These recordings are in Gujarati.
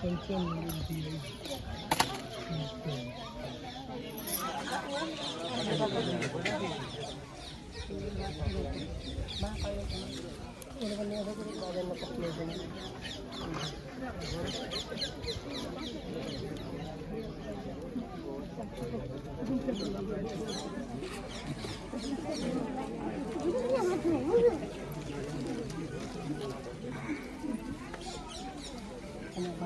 from someone in the age.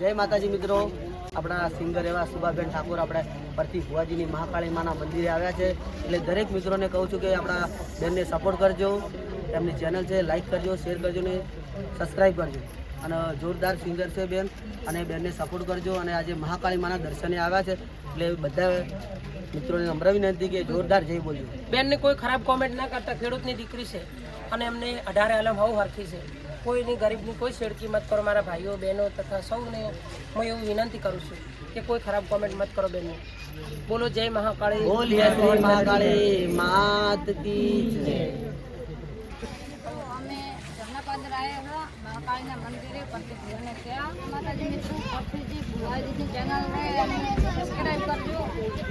જય માતાજી મિત્રો. આપણા સિંગર એવા સુભાબેન ઠાકોર આપણે પરથી ભુવાજીની મહાકાળી માના મંદિરે આવ્યા છે. એટલે દરેક મિત્રોને કહું છું કે આપણા બેનને સપોર્ટ કરજો. એમની ચેનલ છે લાઈક કરજો શેર કરજો ને સબસ્ક્રાઈબ કરજો. અને જોરદાર સિંગર છે બેન. અને બેનને સપોર્ટ કરજો. અને આજે મહાકાળી માના દર્શને આવ્યા છે. એટલે બધા મિત્રોને નમ્ર વિનંતી કે જોરદાર જઈ બોલજો. બેનને કોઈ ખરાબ કોમેન્ટ ના કરતા ખેડૂતની દીકરી છે. અને એમને અઢારે આલમ હવ હરખી છે. કોઈની ગરીબની કોઈ છેડકી મત કરો મારા ભાઈઓ બહેનો તથા સૌને હું એવું વિનંતી કરું છું કે કોઈ ખરાબ કોમેન્ટ મત કરો બહેનો બોલો જય મહાકાળી માત કી જય. અમે મહાકાળીના મંદિરે ત્યાં માતાજી મિત્રો ભુવાજીની કરજો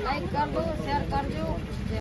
લાઈક કરજો શેર કરજો.